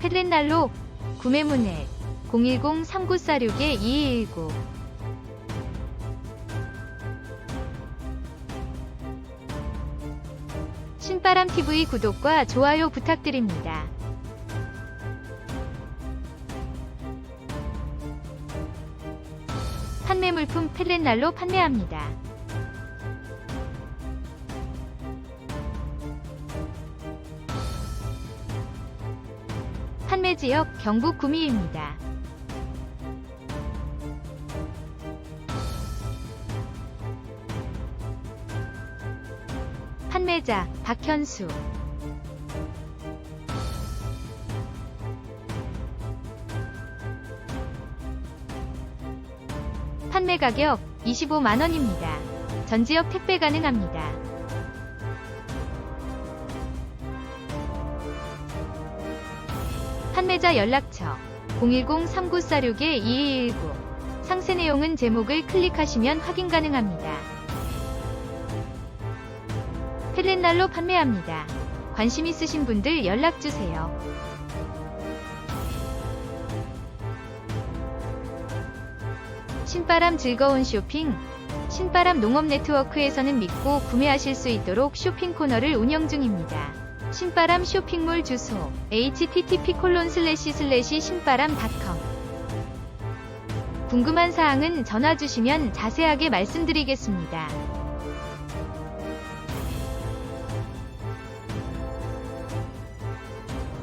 펫렌날로 구매 문의 010-3946-2219 신바람TV 구독과 좋아요 부탁드립니다. 판매 물품 펠렛날로 판매합니다. 판매 지역 경북 구미입니다. 판매자 박현수 판매 가격 25만원입니다. 전 지역 택배 가능합니다. 판매자 연락처 010-3946-2219 상세 내용은 제목을 클릭하시면 확인 가능합니다. 펠렛날로 판매합니다. 관심 있으신 분들 연락주세요. 신바람 즐거운 쇼핑 신바람 농업 네트워크에서는 믿고 구매하실 수 있도록 쇼핑 코너를 운영 중입니다. 신바람 쇼핑몰 주소 http 신바람닷컴 궁금한 사항은 전화 주시면 자세하게 말씀드리겠습니다.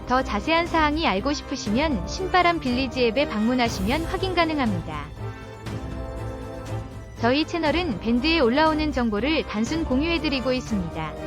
더 자세한 사항이 알고 싶으시면 신바람 빌리지 앱에 방문하시면 확인 가능합니다. 저희 채널은 밴드에 올라오는 정보를 단순 공유해드리고 있습니다.